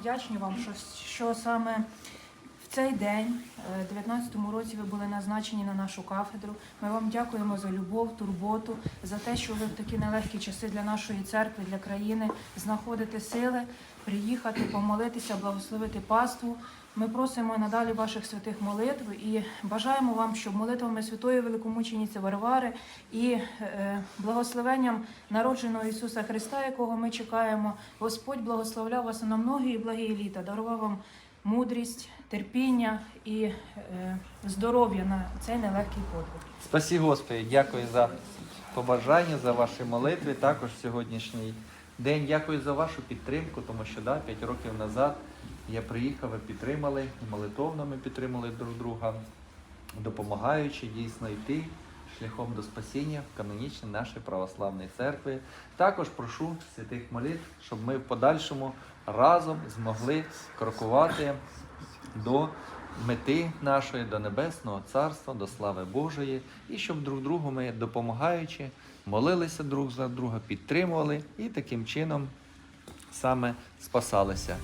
вдячні вам, що, що саме цей день, е, 19-му році, ви були назначені на нашу кафедру. Ми вам дякуємо за любов, турботу, за те, що ви в такі нелегкі часи для нашої церкви, для країни знаходите сили приїхати, помолитися, благословити паству. Ми просимо надалі ваших святих молитв і бажаємо вам, щоб молитвами святої великомучениці Варвари і е, благословенням народженого Ісуса Христа, якого ми чекаємо, Господь благословляв вас на многі і благі літа, дарував вам мудрість, терпіння і е, здоров'я на цей нелегкий подвиг. Спасі Господи, дякую за побажання, за ваші молитви, також сьогоднішній день. Дякую за вашу підтримку, тому що да, 5 років назад я приїхав, ви підтримали, молитовно ми підтримали друг друга, допомагаючи дійсно йти шляхом до спасіння в канонічній нашої православної церкви. Також прошу святих молитв, щоб ми в подальшому разом змогли крокувати до мети нашої, до Небесного Царства, до слави Божої, і щоб друг другу ми допомагаючи, молилися друг за друга, підтримували і таким чином саме спасалися.